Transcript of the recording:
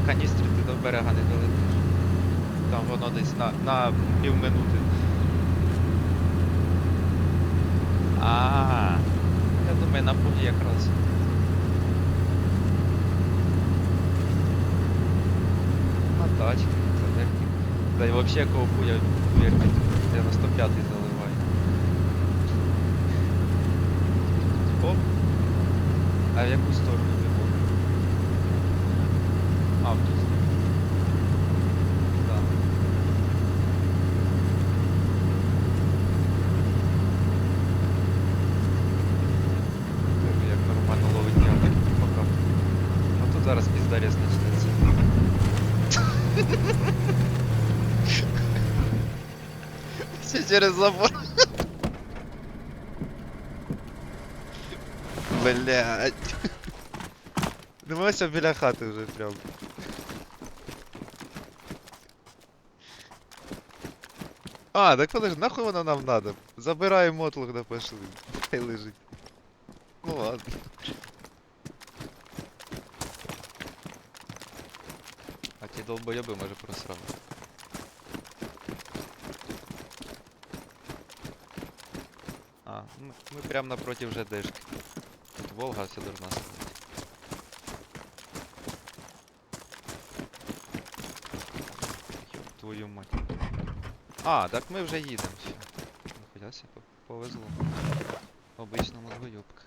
каністрі ти до берега не долетиш. Там воно десь на, на півминути. А, я думаю, на пуді якраз. На тачці, це техніка. Да і взагалі якого хуя вірки, 95-й заливає. Оп. А в яку сторону його? А, в ту сторону. Да. Диви, Як нормально ловить ягодки пока. А тут зараз піздарєс почнеться. Все через забор. Блять. Дивися біля хати вже прям. А, так подожди, нахуй воно нам надо? Забираємо мотлох да пошли. Хай лежить. Ну ладно. А ті долбойоби може просрали. А, ми, ми прямо напротив ЖДшки. Тут Волга все должна стоять. Ёб твою мать. А, так ми вже їдемо. Повезло. Обична мозгойобка.